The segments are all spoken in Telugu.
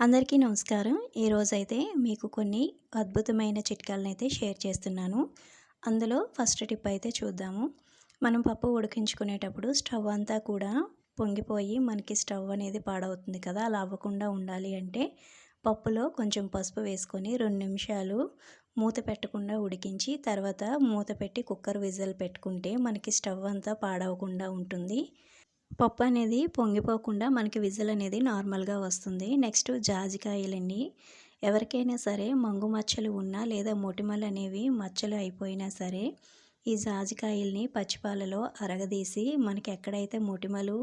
అందరికీ నమస్కారం. ఈరోజైతే మీకు కొన్ని అద్భుతమైన చిట్కాలను అయితే షేర్ చేస్తున్నాను. అందులో ఫస్ట్ టిప్ అయితే చూద్దాము. మనం పప్పు ఉడికించుకునేటప్పుడు స్టవ్ అంతా కూడా పొంగిపోయి మనకి స్టవ్ అనేది పాడవుతుంది కదా అలా అవ్వకుండా ఉండాలి అంటే పప్పులో కొంచెం పసుపు వేసుకొని రెండు నిమిషాలు మూత పెట్టకుండా ఉడికించి తర్వాత మూత పెట్టి కుక్కర్ విజిల్ పెట్టుకుంటే మనకి స్టవ్ అంతా పాడవకుండా ఉంటుంది. పప్పు అనేది పొంగిపోకుండా మనకి విజిల్ అనేది నార్మల్గా వస్తుంది. నెక్స్ట్ జాజికాయలండి. ఎవరికైనా సరే మంగు మచ్చలు ఉన్నా లేదా మొటిమలు అనేవి మచ్చలు అయిపోయినా సరే ఈ జాజికాయల్ని పచ్చిపాలలో అరగదీసి మనకి ఎక్కడైతే మొటిమలు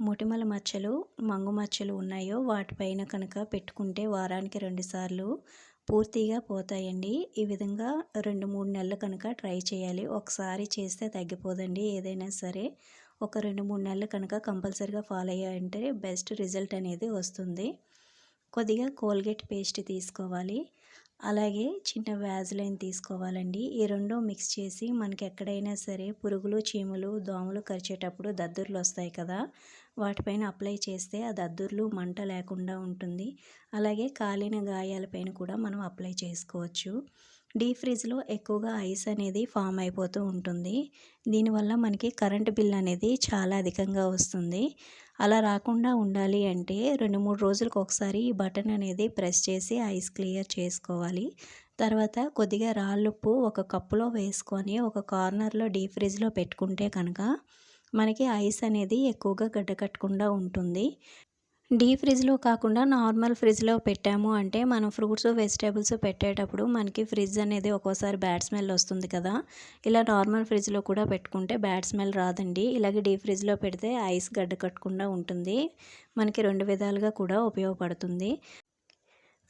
మొటిమల మచ్చలు మంగు మచ్చలు ఉన్నాయో వాటిపైన కనుక పెట్టుకుంటే వారానికి రెండుసార్లు పూర్తిగా పోతాయండి. ఈ విధంగా రెండు మూడు నెలలు కనుక ట్రై చేయాలి. ఒకసారి చేస్తే తగ్గిపోదండి. ఏదైనా సరే ఒక రెండు మూడు నెలలు కనుక కంపల్సరీగా ఫాలో అయ్యాయంటే బెస్ట్ రిజల్ట్ అనేది వస్తుంది. కొద్దిగా కోల్గేట్ పేస్ట్ తీసుకోవాలి. అలాగే చిన్న వ్యాజ్లైన్ తీసుకోవాలండి. ఈ రెండు మిక్స్ చేసి మనకి ఎక్కడైనా సరే పురుగులు చీములు దోమలు కరిచేటప్పుడు దద్దుర్లు వస్తాయి కదా. వాటిపైన అప్లై చేస్తే ఆ దద్దుర్లు మంట లేకుండా ఉంటుంది. అలాగే కాలిన గాయాలపైన కూడా మనం అప్లై చేసుకోవచ్చు. డీప్ ఫ్రిడ్జ్లో ఎక్కువగా ఐస్ అనేది ఫామ్ అయిపోతూ ఉంటుంది. దీనివల్ల మనకి కరెంటు బిల్ అనేది చాలా అధికంగా వస్తుంది. అలా రాకుండా ఉండాలి అంటే రెండు మూడు రోజులకు ఒకసారి ఈ బటన్ అనేది ప్రెస్ చేసి ఐస్ క్లియర్ చేసుకోవాలి. తర్వాత కొద్దిగా రాళ్ళుప్పు ఒక కప్పులో వేసుకొని ఒక కార్నర్లో డీప్ ఫ్రిడ్జ్లో పెట్టుకుంటే కనుక మనకి ఐస్ అనేది ఎక్కువగా గడ్డకట్టకుండా ఉంటుంది. డీప్ ఫ్రిడ్జ్లో కాకుండా నార్మల్ ఫ్రిడ్జ్లో పెట్టాము. అంటే మనం ఫ్రూట్స్ వెజిటేబుల్స్ పెట్టేటప్పుడు మనకి ఫ్రిడ్జ్ అనేది ఒక్కోసారి బ్యాడ్ స్మెల్ వస్తుంది కదా. ఇలా నార్మల్ ఫ్రిడ్జ్లో కూడా పెట్టుకుంటే బ్యాడ్ స్మెల్ రాదండి. ఇలాగే డీప్ ఫ్రిడ్జ్లో పెడితే ఐస్ గడ్డ కట్టకుండా ఉంటుంది. మనకి రెండు విధాలుగా కూడా ఉపయోగపడుతుంది.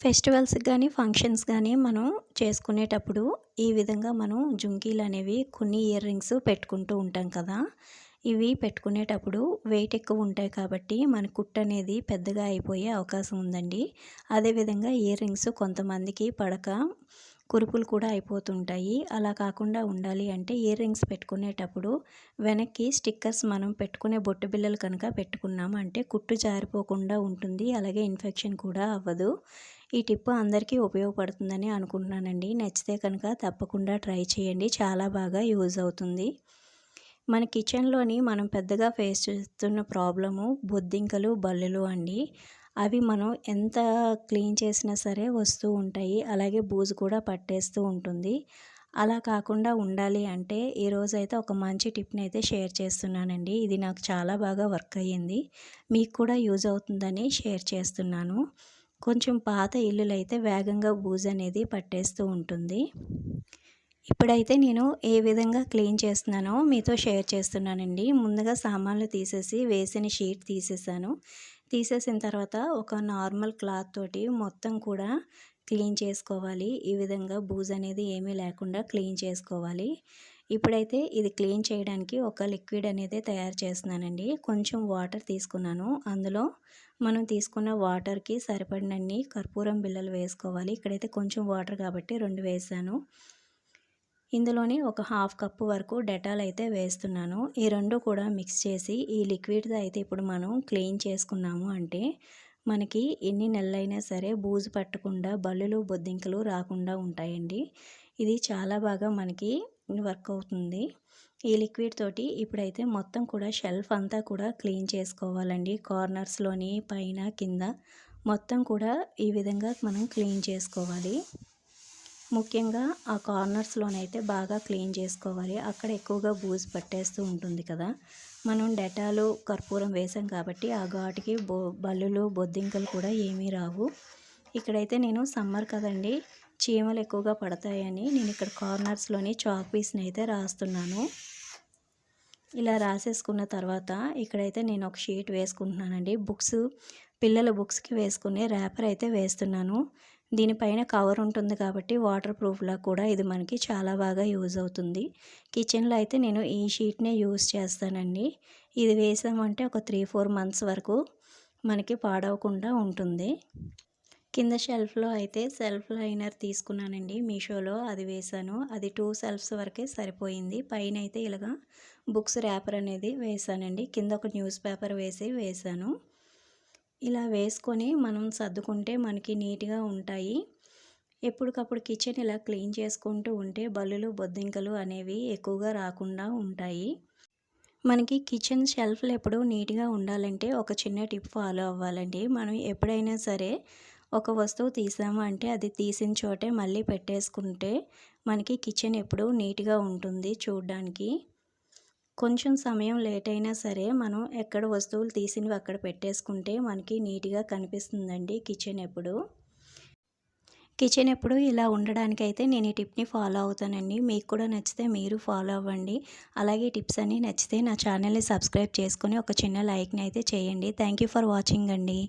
ఫెస్టివల్స్ కానీ ఫంక్షన్స్ కానీ మనం చేసుకునేటప్పుడు ఈ విధంగా మనం జుంకీలు అనేవి కొన్ని ఇయర్ రింగ్స్ పెట్టుకుంటూ ఉంటాం కదా. ఇవి పెట్టుకునేటప్పుడు వెయిట్ ఎక్కువ ఉంటాయి కాబట్టి మన కుట్ అనేది పెద్దగా అయిపోయే అవకాశం ఉందండి. అదేవిధంగా ఇయర్ రింగ్స్ కొంతమందికి పడక కురుపులు కూడా అయిపోతుంటాయి. అలా కాకుండా ఉండాలి అంటే ఇయర్ రింగ్స్ పెట్టుకునేటప్పుడు వెనక్కి స్టిక్కర్స్ మనం పెట్టుకునే బొట్టు బిల్లలు కనుక పెట్టుకున్నాము అంటే కుట్టు జారిపోకుండా ఉంటుంది. అలాగే ఇన్ఫెక్షన్ కూడా అవ్వదు. ఈ టిప్ అందరికీ ఉపయోగపడుతుందని అనుకుంటున్నానండి. నచ్చితే కనుక తప్పకుండా ట్రై చేయండి. చాలా బాగా యూజ్ అవుతుంది. మన కిచెన్లోని మనం పెద్దగా ఫేస్ చేస్తున్న ప్రాబ్లము బొద్దింకలు బల్లులు అండి. అవి మనం ఎంత క్లీన్ చేసినా సరే వస్తూ ఉంటాయి. అలాగే బూజు కూడా పట్టేస్తూ ఉంటుంది. అలా కాకుండా ఉండాలి అంటే ఈరోజు అయితే ఒక మంచి టిప్ని అయితే షేర్ చేస్తున్నానండి. ఇది నాకు చాలా బాగా వర్క్ అయ్యింది. మీకు కూడా యూజ్ అవుతుందని షేర్ చేస్తున్నాను. కొంచెం పాత ఇల్లులైతే వేగంగా బూజు అనేది పట్టేస్తూ ఉంటుంది. ఇప్పుడైతే నేను ఏ విధంగా క్లీన్ చేస్తున్నానో మీతో షేర్ చేస్తున్నానండి. ముందుగా సామాన్లు తీసేసి వేసిన షీట్ తీసేసాను. తీసేసిన తర్వాత ఒక నార్మల్ క్లాత్ తోటి మొత్తం కూడా క్లీన్ చేసుకోవాలి. ఈ విధంగా బూజ్ అనేది ఏమీ లేకుండా క్లీన్ చేసుకోవాలి. ఇప్పుడైతే ఇది క్లీన్ చేయడానికి ఒక లిక్విడ్ అనేది తయారు చేస్తున్నానండి. కొంచెం వాటర్ తీసుకున్నాను. అందులో మనం తీసుకున్న వాటర్కి సరిపడినన్ని కర్పూరం బిల్లలు వేసుకోవాలి. ఇక్కడైతే కొంచెం వాటర్ కాబట్టి రెండు వేసాను. ఇందులోని ఒక హాఫ్ కప్పు వరకు డెటాల్ అయితే వేస్తున్నాను. ఈ రెండు కూడా మిక్స్ చేసి ఈ లిక్విడ్ అయితే ఇప్పుడు మనం క్లీన్ చేసుకున్నాము అంటే మనకి ఎన్ని నెలలైనా సరే బూజు పట్టకుండా బల్లులు బొద్దింకలు రాకుండా ఉంటాయండి. ఇది చాలా బాగా మనకి వర్క్ అవుతుంది. ఈ లిక్విడ్ తోటి ఇప్పుడైతే మొత్తం కూడా షెల్ఫ్ అంతా కూడా క్లీన్ చేసుకోవాలండి. కార్నర్స్లోని పైన కింద మొత్తం కూడా ఈ విధంగా మనం క్లీన్ చేసుకోవాలి. ముఖ్యంగా ఆ కార్నర్స్లోనైతే బాగా క్లీన్ చేసుకోవాలి. అక్కడ ఎక్కువగా బూజు పట్టేస్తూ ఉంటుంది కదా. మనం డెటాలు కర్పూరం వేసాం కాబట్టి ఆ ఘాటుకి బో బల్లులు బొద్దింకలు కూడా ఏమీ రావు. ఇక్కడైతే నేను సమ్మర్ కదండి చీమలు ఎక్కువగా పడతాయని నేను ఇక్కడ కార్నర్స్లోని చాక్ పీస్ని అయితే రాస్తున్నాను. ఇలా రాసేసుకున్న తర్వాత ఇక్కడైతే నేను ఒక షీట్ వేసుకుంటున్నానండి. బుక్స్ పిల్లల బుక్స్కి వేసుకునే ర్యాపర్ అయితే వేస్తున్నాను. దీనిపైన కవర్ ఉంటుంది కాబట్టి వాటర్ ప్రూఫ్లా కూడా ఇది మనకి చాలా బాగా యూజ్ అవుతుంది. కిచెన్లో అయితే నేను ఈ షీట్నే యూజ్ చేస్తానండి. ఇది వేసామంటే ఒక త్రీ ఫోర్ మంత్స్ వరకు మనకి పాడవకుండా ఉంటుంది. కింద షెల్ఫ్లో అయితే సెల్ఫ్ లైనర్ తీసుకున్నానండి మీషోలో. అది వేసాను. అది టూ సెల్ఫ్స్ వరకే సరిపోయింది. పైన అయితే ఇలాగా బుక్స్ ర్యాపర్ అనేది వేసానండి. కింద ఒక న్యూస్ పేపర్ వేసి వేసాను. ఇలా వేసుకొని మనం సర్దుకుంటే మనకి నీట్గా ఉంటాయి. ఎప్పటికప్పుడు కిచెన్ ఇలా క్లీన్ చేసుకుంటూ ఉంటే బల్లులు బొద్దింకలు అనేవి ఎక్కువగా రాకుండా ఉంటాయి. మనకి కిచెన్ షెల్ఫ్లు ఎప్పుడు నీట్గా ఉండాలంటే ఒక చిన్న టిప్ ఫాలో అవ్వాలండి. మనం ఎప్పుడైనా సరే ఒక వస్తువు తీసాము అంటే అది తీసిన చోటే మళ్ళీ పెట్టేసుకుంటే మనకి కిచెన్ ఎప్పుడు నీట్గా ఉంటుంది చూడడానికి. కొంచెం సమయం లేట్ అయినా సరే మనం ఎక్కడ వస్తువులు తీసినవి అక్కడ పెట్టేసుకుంటే మనకి నీట్గా కనిపిస్తుందండి కిచెన్ ఎప్పుడు. కిచెన్ ఎప్పుడు ఇలా ఉండడానికైతే నేను ఈ టిప్ని ఫాలో అవుతానండి. మీకు కూడా నచ్చితే మీరు ఫాలో అవ్వండి. అలాగే టిప్స్ అన్నీ నచ్చితే నా ఛానల్ని సబ్స్క్రైబ్ చేసుకొని ఒక చిన్న లైక్ని అయితే చేయండి. థ్యాంక్ ఫర్ వాచింగ్ అండి.